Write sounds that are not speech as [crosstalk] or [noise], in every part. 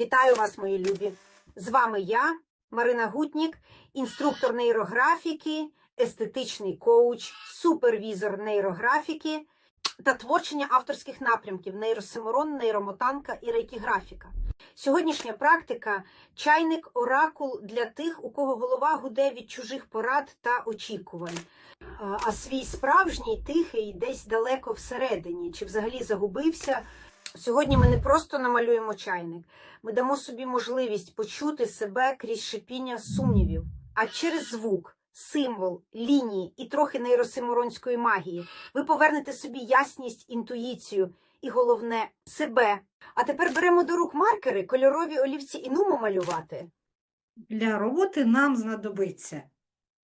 Вітаю вас, мої любі! З вами я, Марина Гутнік, інструктор нейрографіки, естетичний коуч, супервізор нейрографіки та творчення авторських напрямків нейросиморон, нейромотанка і рейкіграфіка. Сьогоднішня практика чайник оракул для тих, у кого голова гуде від чужих порад та очікувань. А- свій справжній тихий десь далеко всередині, чи взагалі загубився. Сьогодні ми не просто намалюємо чайник, ми дамо собі можливість почути себе крізь шипіння сумнівів, а через звук, символ, лінії і трохи нейросиморонської магії ви повернете собі ясність, інтуїцію і головне себе. А тепер беремо до рук маркери, кольорові олівці і нумо малювати. Для роботи нам знадобиться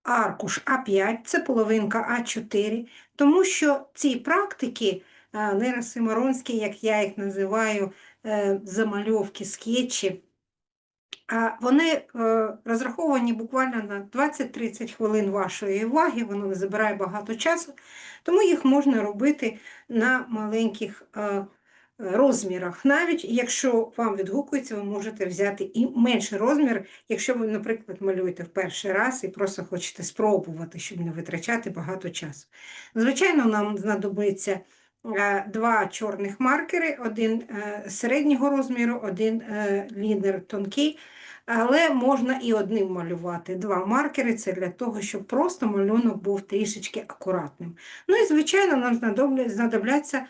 аркуш А5, це половинка А4, тому що ці практики нейросиморонські, як я їх називаю, е, замальовки, скетчі, вони е, розраховані буквально на 20-30 хвилин вашої уваги, воно не забирає багато часу, тому їх можна робити на маленьких е, розмірах. Навіть якщо вам відгукується, ви можете взяти і менший розмір, якщо ви, наприклад, малюєте в перший раз і просто хочете спробувати, щоб не витрачати багато часу. Звичайно, нам знадобиться два чорних маркери, один е, середнього розміру, один е, лінер тонкий. Але можна і одним малювати. Два маркери це для того, щоб просто малюнок був трішечки акуратним. Ну і, звичайно, нам знадобляться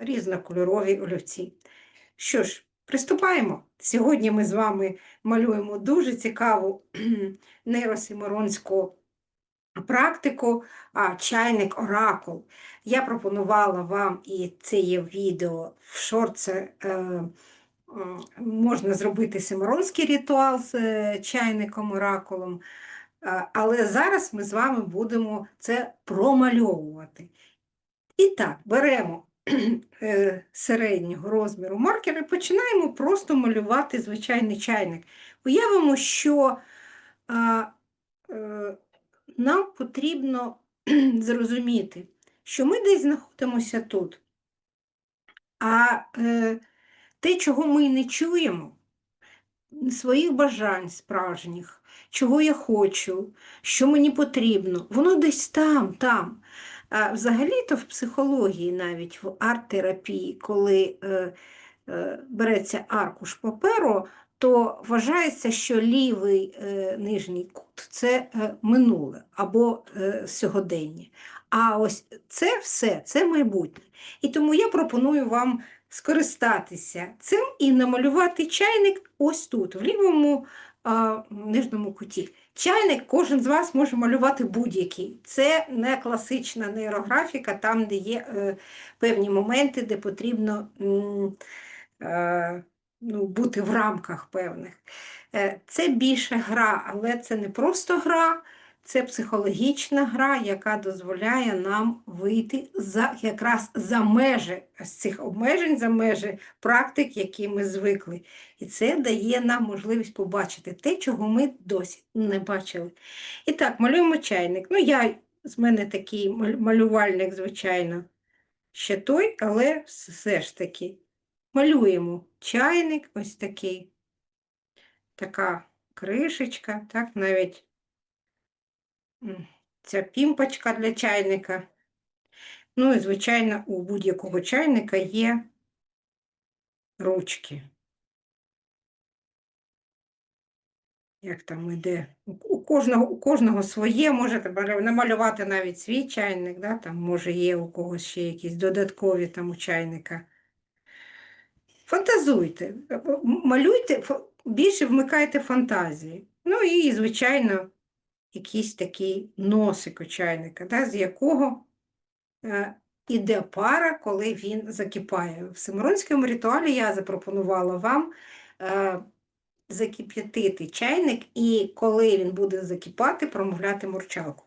різнокольорові олівці. Що ж, приступаємо. Сьогодні ми з вами малюємо дуже цікаву [clears throat] нейросиморонську практику чайник оракул. Я пропонувала вам, і це є відео в шорт, е, можна зробити симоронський ритуал з е, чайником оракулом. Е, Але зараз ми з вами будемо це промальовувати. І так, беремо [clears throat] е, середнього розміру маркер і починаємо просто малювати звичайний чайник. Уявимо, що нам потрібно [clears throat] зрозуміти, що ми десь знаходимося тут, а е, те, чого ми не чуємо, своїх бажань справжніх, чого я хочу, що мені потрібно, воно десь там, там. А взагалі-то в психології, навіть в арт-терапії, коли е, е, береться аркуш паперу, то вважається, що лівий е, нижній кут це е, минуле або е, сьогодення. А ось це все це майбутнє. І тому я пропоную вам скористатися цим і намалювати чайник ось тут, в лівому а, нижньому куті. Чайник кожен з вас може малювати будь-який. Це не класична нейрографіка, там, де є е, певні моменти, де потрібно е, ну, бути в рамках певних. Е, це більше гра, але це не просто гра, це психологічна гра, яка дозволяє нам вийти за, якраз за межі з цих обмежень, за межі практик, які ми звикли. І це дає нам можливість побачити те, чого ми досі не бачили. І так, малюємо чайник. Ну, я з мене такий малювальник, звичайно, ще той, але все ж таки малюємо чайник ось такий. Така кришечка, так, навіть ця пімпочка для чайника. Ну і, звичайно, у будь-якого чайника є ручки. Як там іде? У кожного, у кожного своє, можете намалювати навіть свій чайник, да? там, може, є у когось ще якісь додаткові там у чайника. Фантазуйте, малюйте, більше вмикайте фантазії. Ну і, звичайно, якийсь такий носик чайника, да, з якого е, пара, коли він закипає. В Симоронському ритуалі я запропонувала вам е, закип'ятити чайник, і коли він буде закипати, промовляти мурчалку.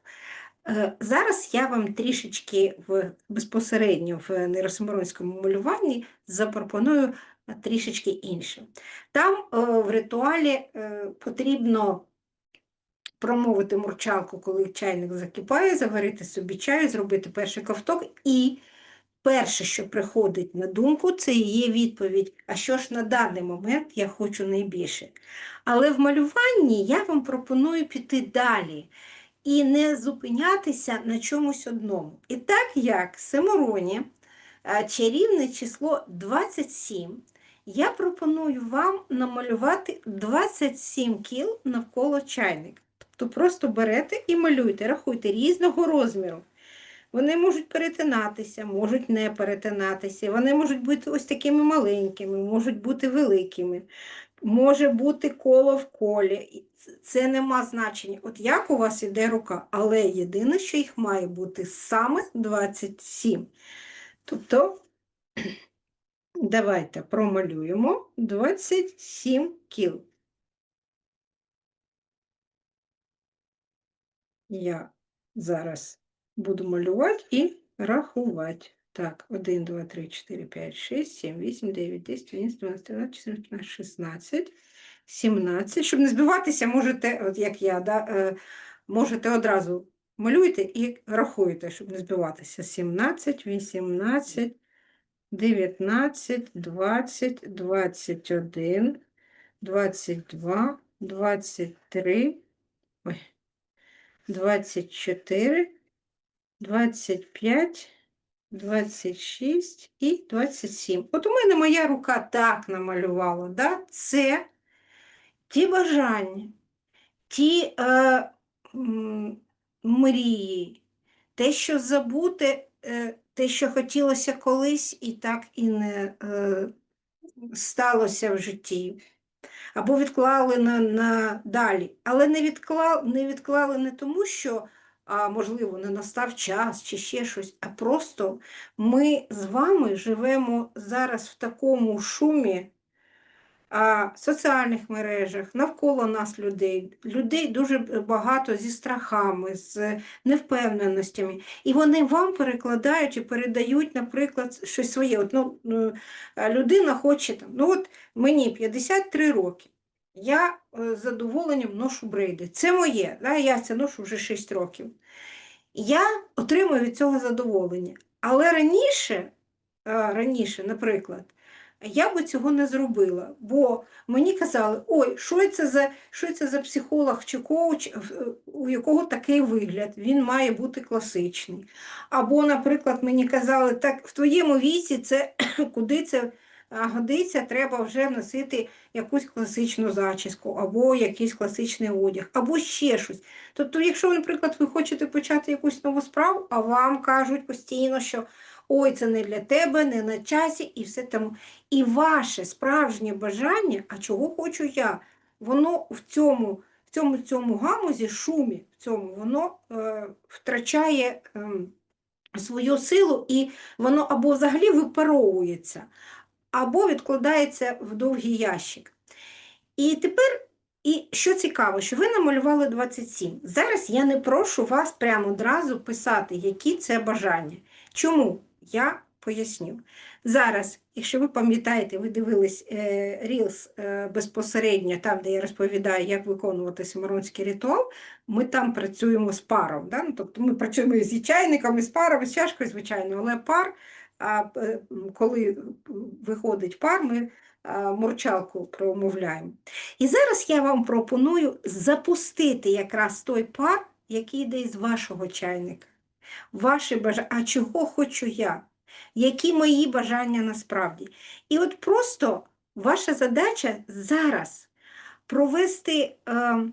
Е, Зараз я вам трішечки в, безпосередньо в нейросиморонському малюванні запропоную трішечки інше. Там е, в ритуалі е, потрібно промовити мурчалку, коли чайник закипає, заварити собі чаю, зробити перший ковток і перше, що приходить на думку, це є відповідь, а що ж на даний момент я хочу найбільше. Але в малюванні я вам пропоную піти далі і не зупинятися на чомусь одному. І так як Семороні е, чарівне число 27, я пропоную вам намалювати 27 кіл навколо чайника. Тобто просто берете і малюйте, рахуйте різного розміру. Вони можуть перетинатися, можуть не перетинатися. Вони можуть бути ось такими маленькими, можуть бути великими. Може бути коло в колі. Це нема значення. От як у вас іде рука, але єдине, що їх має бути саме 27. Тобто, [clears throat] давайте промалюємо 27 кіл. Я зараз буду малювати і рахувати. Так, 1, 2, 3, 4, 5, 6, 7, 8, 9, 10, 11, 12, 13, 14, 15, 16, 17. Щоб не збиватися, можете, от як я, да, е, можете одразу малюйте і рахуйте, щоб не збиватися. 17, 18, 19, 20, 21, 22, 23, ой, 24, 25, 26 і 27. От у мене моя рука так намалювала. Да? Це ті бажання, ті е, мрії, те, що забути, е, те, що хотілося колись, і так і не е, сталося в житті. Або відклали на, на далі. Але не відклали, не відклали не тому, що, а, можливо, не настав час чи ще щось, а просто ми з вами живемо зараз в такому шумі а, соціальних мережах, навколо нас людей. Людей дуже багато зі страхами, з невпевненостями. І вони вам перекладають і передають, наприклад, щось своє. От, ну, ну, людина хоче там, ну от мені 53 роки. Я е, з задоволенням ношу брейди. Це моє, да? я це ношу вже 6 років. Я отримую від цього задоволення. Але раніше, е, раніше, наприклад, я би цього не зробила, бо мені казали, ой, що це за, що це за психолог чи коуч, у якого такий вигляд, він має бути класичний. Або, наприклад, мені казали, так в твоєму віці це [clears throat] куди це годиться, треба вже носити якусь класичну зачіску, або якийсь класичний одяг, або ще щось. Тобто, якщо, наприклад, ви хочете почати якусь нову справу, а вам кажуть постійно, що ой, це не для тебе, не на часі, і все тому. І ваше справжнє бажання, а чого хочу я, воно в цьому, в цьому, цьому гамузі, шумі, в цьому, воно е, втрачає ем, свою силу, і воно або взагалі випаровується, або відкладається в довгий ящик. І тепер, і що цікаво, що ви намалювали 27. Зараз я не прошу вас прямо одразу писати, які це бажання. Чому? Я поясню. Зараз, якщо ви пам'ятаєте, ви дивились е, Reels е, безпосередньо, там, де я розповідаю, як виконувати симаронський ритуал, ми там працюємо з паром. Да? Ну, тобто ми працюємо і з чайником, і з паром, з чашкою, звичайно, але пар, а, е, коли виходить пар, ми мурчалку промовляємо. І зараз я вам пропоную запустити якраз той пар, який йде з вашого чайника. Ваші бажання, а чого хочу я? Які мої бажання насправді? І от просто ваша задача зараз провести е,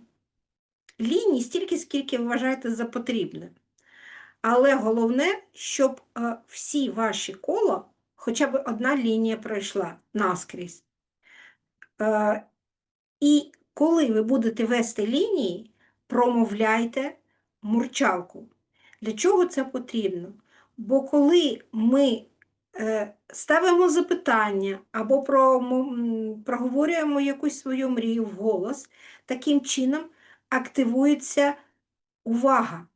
лінії стільки, скільки ви вважаєте за потрібне. Але головне, щоб е, всі ваші кола, хоча б одна лінія пройшла наскрізь. Е, і коли ви будете вести лінії, промовляйте мурчалку. Для чого це потрібно? Бо коли ми е, ставимо запитання або проговорюємо якусь свою мрію вголос, таким чином активується увага.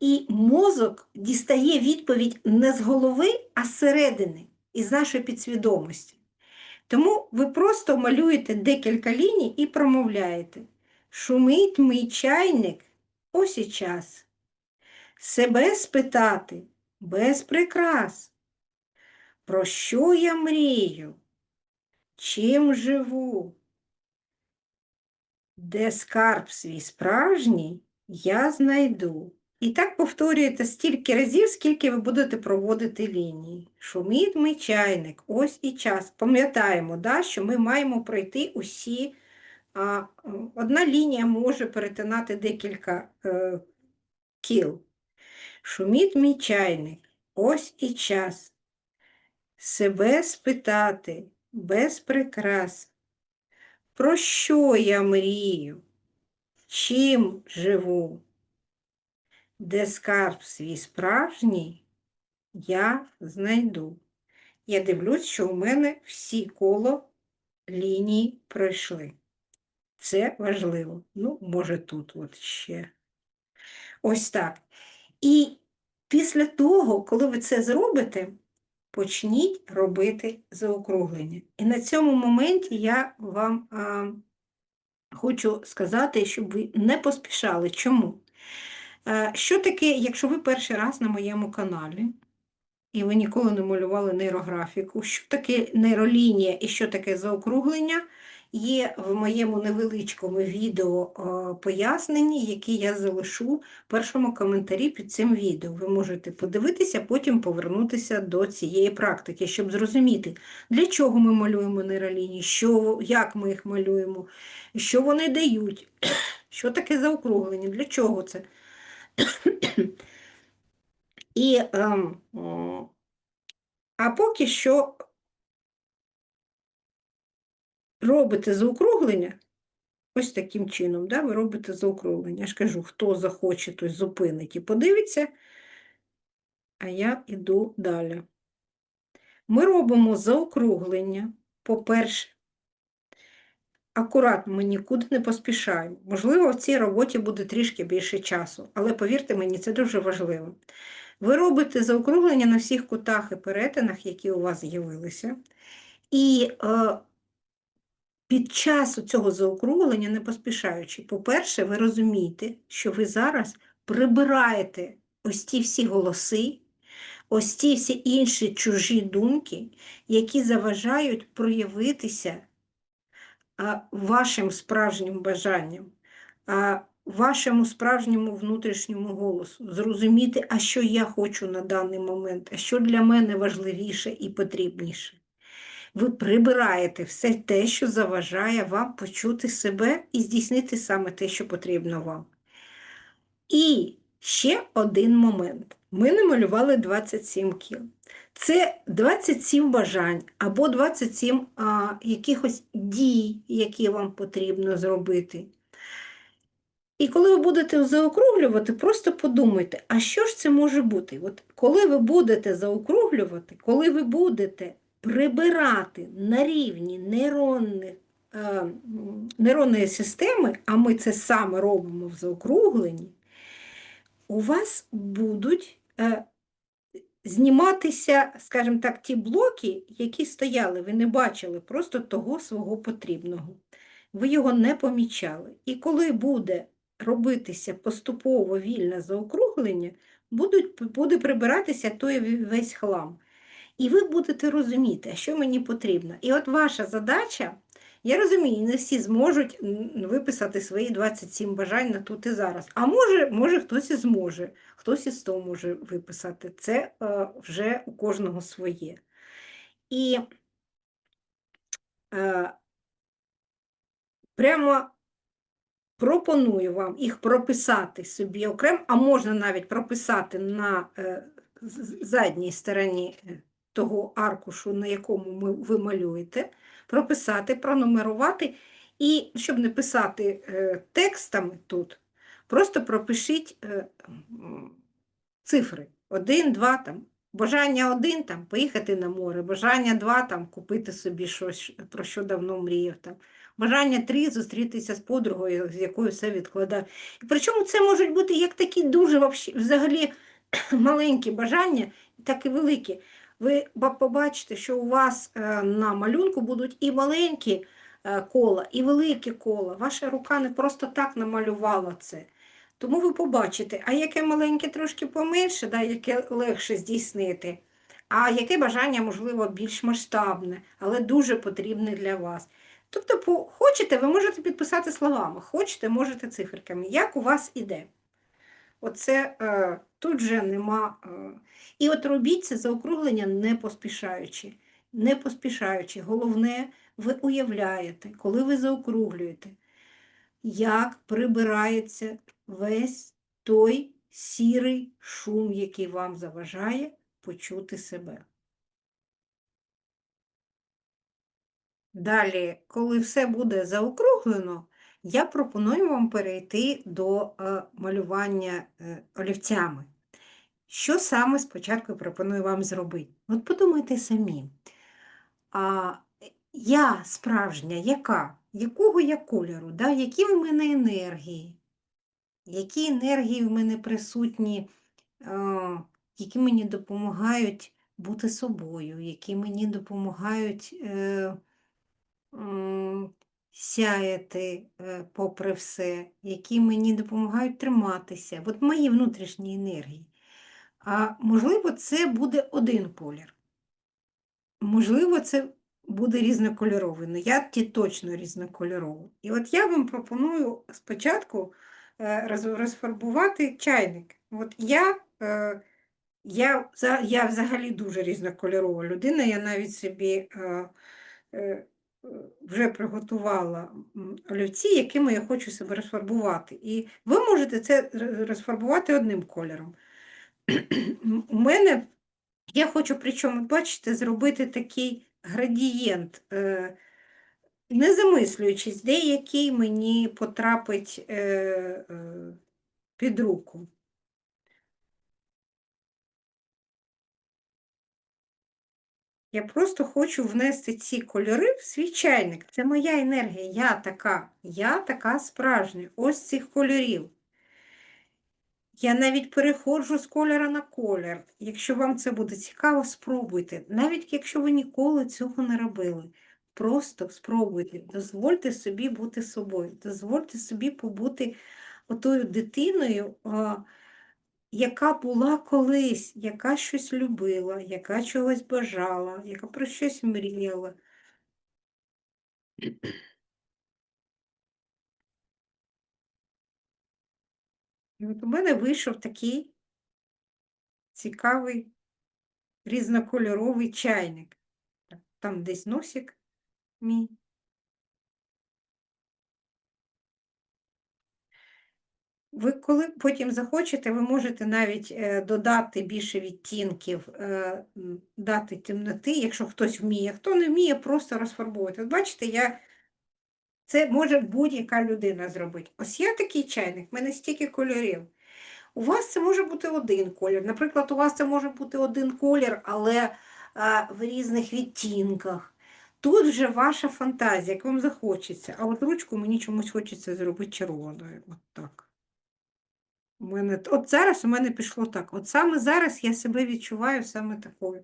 І мозок дістає відповідь не з голови, а зсередини, із нашої підсвідомості. Тому ви просто малюєте декілька ліній і промовляєте. Шумить мій чайник, ось і час. Себе спитати без прикрас. Про що я мрію? Чим живу? Де скарб свій справжній, я знайду. І так повторюєте стільки разів, скільки ви будете проводити лінії. Шумить мій чайник, ось і час. Пам'ятаємо, да, що ми маємо пройти усі. А, одна лінія може перетинати декілька е, кіл. Шумить мій чайник, ось і час. Себе спитати без прикрас. Про що я мрію? Чим живу? Де скарб свій справжній, я знайду. Я дивлюсь, що у мене всі коло ліній пройшли. Це важливо. Ну, може, тут от ще. Ось так. І після того, коли ви це зробите, почніть робити заокруглення. І на цьому моменті я вам а, хочу сказати, щоб ви не поспішали. Чому? Е, Що таке, якщо ви перший раз на моєму каналі, і ви ніколи не малювали нейрографіку, що таке нейролінія і що таке заокруглення, є в моєму невеличкому відео е, поясненні, які я залишу в першому коментарі під цим відео. Ви можете подивитися, потім повернутися до цієї практики, щоб зрозуміти, для чого ми малюємо нейролінії, що, як ми їх малюємо, що вони дають, [clears throat] що таке заокруглення, для чого це. [clears throat] І, ем, а поки що робите заокруглення, ось таким чином, да, ви робите заокруглення. Я ж кажу, хто захоче, той зупинить і подивиться, а я йду далі. Ми робимо заокруглення, по-перше, акуратно, ми нікуди не поспішаємо. Можливо, в цій роботі буде трішки більше часу, але повірте мені, це дуже важливо. Ви робите заокруглення на всіх кутах і перетинах, які у вас з'явилися. І е, під час цього заокруглення, не поспішаючи, по-перше, ви розумієте, що ви зараз прибираєте ось ті всі голоси, ось ті всі інші чужі думки, які заважають проявитися вашим справжнім бажанням, вашому справжньому внутрішньому голосу, зрозуміти, а що я хочу на даний момент, а що для мене важливіше і потрібніше. Ви прибираєте все те, що заважає вам почути себе і здійснити саме те, що потрібно вам. І ще один момент. Ми намалювали 27 кіл. Це 27 бажань або 27 а, якихось дій, які вам потрібно зробити. І коли ви будете заокруглювати, просто подумайте, а що ж це може бути? От коли ви будете заокруглювати, коли ви будете прибирати на рівні нейронних, е, нейронної системи, а ми це саме робимо в заокругленні, у вас будуть е, зніматися, скажімо так, ті блоки, які стояли, ви не бачили просто того свого потрібного. Ви його не помічали. І коли буде робитися поступово вільне заокруглення, будуть, буде прибиратися той весь хлам. І ви будете розуміти, що мені потрібно. І от ваша задача, я розумію, не всі зможуть виписати свої 27 бажань на тут і зараз. А може, може хтось і зможе, хтось і 100 може виписати. Це е, вже у кожного своє. І е, прямо пропоную вам їх прописати собі окремо, а можна навіть прописати на е, задній стороні е, того аркушу, на якому ми, ви малюєте, прописати, пронумерувати. І щоб не писати е, текстами тут, просто пропишіть е, цифри. Один, два там. Бажання один там поїхати на море, бажання два там купити собі щось, про що давно мріяв там. Бажання три зустрітися з подругою, з якою все відкладаю. І причому це можуть бути як такі дуже взагалі [clears throat] маленькі бажання, так і великі. Ви побачите, що у вас е, на малюнку будуть і маленькі е, кола, і великі кола. Ваша рука не просто так намалювала це. Тому ви побачите, а яке маленьке трошки поменше, да, яке легше здійснити. а яке бажання, можливо, більш масштабне, але дуже потрібне для вас. Тобто, хочете, ви можете підписати словами, хочете, можете циферками, як у вас іде. Оце е, тут же нема. Е, і от робіть це заокруглення не поспішаючи. Не поспішаючи. Головне, ви уявляєте, коли ви заокруглюєте, як прибирається весь той сірий шум, який вам заважає почути себе. Далі, коли все буде заокруглено, я пропоную вам перейти до е, малювання е, олівцями. Що саме спочатку я пропоную вам зробити? От подумайте самі. А я справжня, яка? Якого я кольору? Да? Які в мене енергії? Які енергії в мене присутні, е, які мені допомагають бути собою, які мені допомагають сяяти е, попри все, які мені допомагають триматися. От мої внутрішні енергії. А можливо, це буде один колір. Можливо, це буде різнокольоровий, але я ті точно різнокольоровий. І от я вам пропоную спочатку е, розфарбувати чайник. От я, е, я, я взагалі дуже різнокольорова людина, я навіть собі вже приготувала олівці, якими я хочу себе розфарбувати. І ви можете це розфарбувати одним кольором. [clears throat] У мене я хочу, причому, бачите, зробити такий градієнт, е, не замислюючись, де який мені потрапить е, е, під руку. Я просто хочу внести ці кольори в свій чайник. Це моя енергія. Я така, я така справжня. Ось цих кольорів. Я навіть переходжу з кольора на колір. Якщо вам це буде цікаво, спробуйте. Навіть якщо ви ніколи цього не робили. Просто спробуйте, дозвольте собі бути собою, дозвольте собі побути отою дитиною, яка була колись, яка щось любила, яка чогось бажала, яка про щось мріяла. І от у мене вийшов такий цікавий різнокольоровий чайник. Там десь носик мій. Ви коли потім захочете, ви можете навіть е, додати більше відтінків, е, дати темноти, якщо хтось вміє. Хто не вміє, просто розфарбовувати. От бачите, я... це може будь-яка людина зробити. Ось я такий чайник, в мене стільки кольорів. У вас це може бути один колір. Наприклад, у вас це може бути один колір, але в різних відтінках. Тут вже ваша фантазія, як вам захочеться. А от ручку мені чомусь хочеться зробити червоною. От так. Мене, от зараз у мене пішло так. От саме зараз я себе відчуваю саме такою.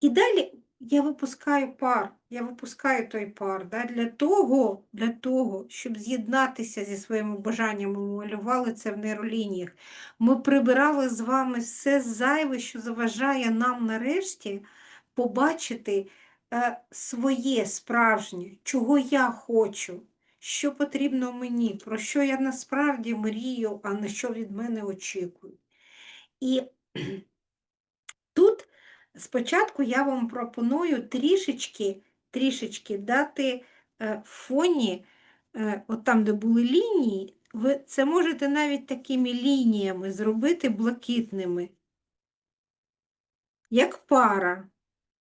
І далі я випускаю пар, я випускаю той пар. Да, для того, для того, щоб з'єднатися зі своїми бажаннями, ми малювали це в нейролініях. Ми прибирали з вами все зайве, що заважає нам нарешті побачити е, своє справжнє, чого я хочу, що потрібно мені, про що я насправді мрію, а на що від мене очікують. І [clears throat] тут спочатку я вам пропоную трішечки, трішечки дати е, в фоні, е, от там, де були лінії, ви це можете навіть такими лініями зробити блакитними, як пара,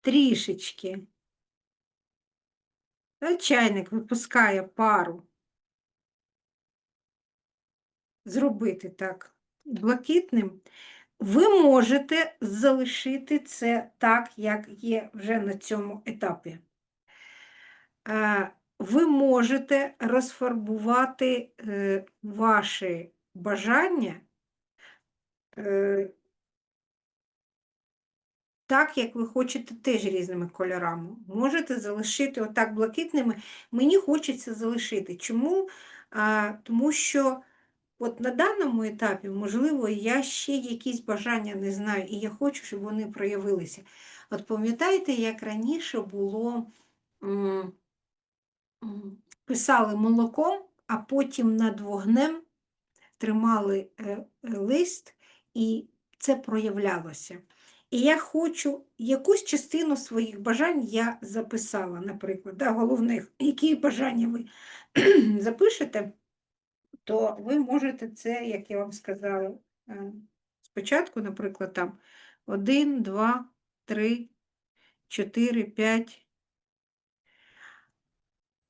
трішечки. Чайник випускає пару. Зробити так блакитним. Ви можете залишити це так, як є вже на цьому етапі. Е, Ви можете розфарбувати е, ваші бажання е, так, як ви хочете, теж різними кольорами. Можете залишити отак блакитними. Мені хочеться залишити. Чому? А, Тому що от на даному етапі, можливо, я ще якісь бажання не знаю, і я хочу, щоб вони проявилися. От пам'ятаєте, як раніше було, м, м, писали молоком, а потім над вогнем тримали е, лист, і це проявлялося. І я хочу якусь частину своїх бажань я записала, наприклад, да, головних, які бажання ви [clears throat] запишете, то ви можете це, як я вам сказала, е, спочатку, наприклад, там 1, 2, 3, 4, 5,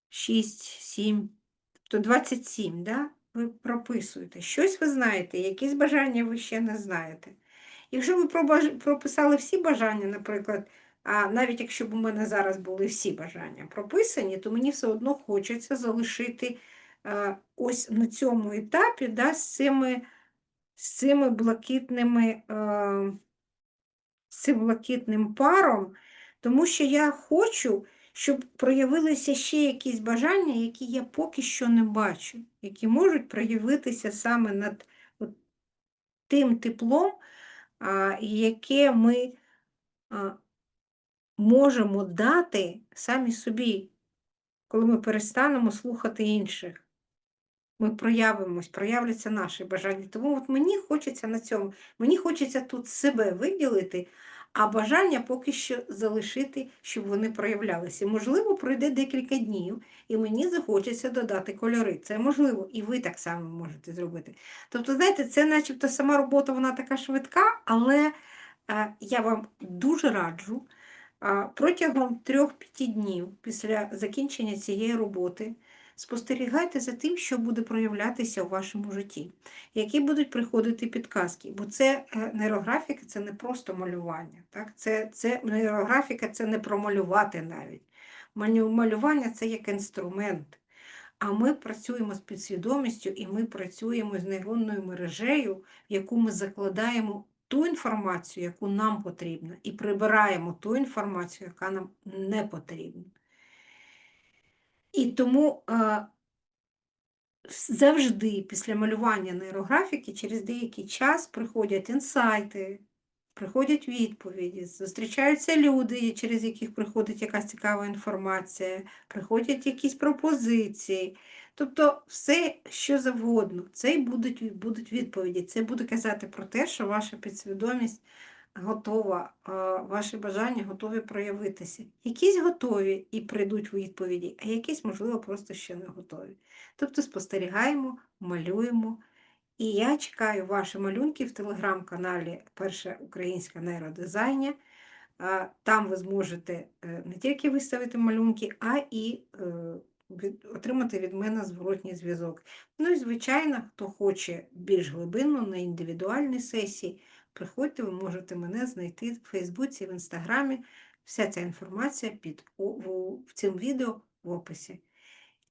6, 7, тобто 27, да? ви прописуєте. Щось ви знаєте, якісь бажання ви ще не знаєте. Якщо ви прописали всі бажання, наприклад, а навіть якщо б у мене зараз були всі бажання прописані, то мені все одно хочеться залишити е, ось на цьому етапі да, з цими, з цими блакитними, е, з цим блакитним паром, тому що я хочу, щоб проявилися ще якісь бажання, які я поки що не бачу, які можуть проявитися саме над тим теплом, яке ми можемо дати самі собі, коли ми перестанемо слухати інших. Ми проявимось, проявляться наші бажання. Тому от мені хочеться на цьому, мені хочеться тут себе виділити, а бажання поки що залишити, щоб вони проявлялися. Можливо, пройде декілька днів, і мені захочеться додати кольори. Це можливо, і ви так само можете зробити. Тобто, знаєте, це начебто сама робота, вона така швидка, але е, я вам дуже раджу а, протягом 3-5 днів після закінчення цієї роботи спостерігайте за тим, що буде проявлятися у вашому житті, які будуть приходити підказки. Бо це е, нейрографіка це не просто малювання. Так? Це, це, нейрографіка це не промалювати навіть. Малювання це як інструмент. А ми працюємо з підсвідомістю і ми працюємо з нейронною мережею, в яку ми закладаємо ту інформацію, яку нам потрібна, і прибираємо ту інформацію, яка нам не потрібна. І тому е, завжди після малювання нейрографіки через деякий час приходять інсайти, приходять відповіді, зустрічаються люди, через яких приходить якась цікава інформація, приходять якісь пропозиції. Тобто все, що завгодно, це й будуть, будуть відповіді. Це буде казати про те, що ваша підсвідомість готова, ваші бажання готові проявитися. Якісь готові і прийдуть у відповіді, а якісь, можливо, просто ще не готові. Тобто спостерігаємо, малюємо. І я чекаю ваші малюнки в телеграм-каналі Перша Українська нейродизайня. Там ви зможете е, не тільки виставити малюнки, а і е, отримати від мене зворотній зв'язок. Ну і, звичайно, хто хоче більш глибинно на індивідуальній сесії, приходьте, ви можете мене знайти в Фейсбуці, в Інстаграмі. Вся ця інформація під у, у, в цим відео в описі.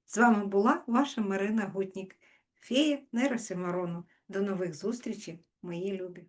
З вами була ваша Марина Гутнік, фея нейросимарону. До нових зустрічей, мої любі!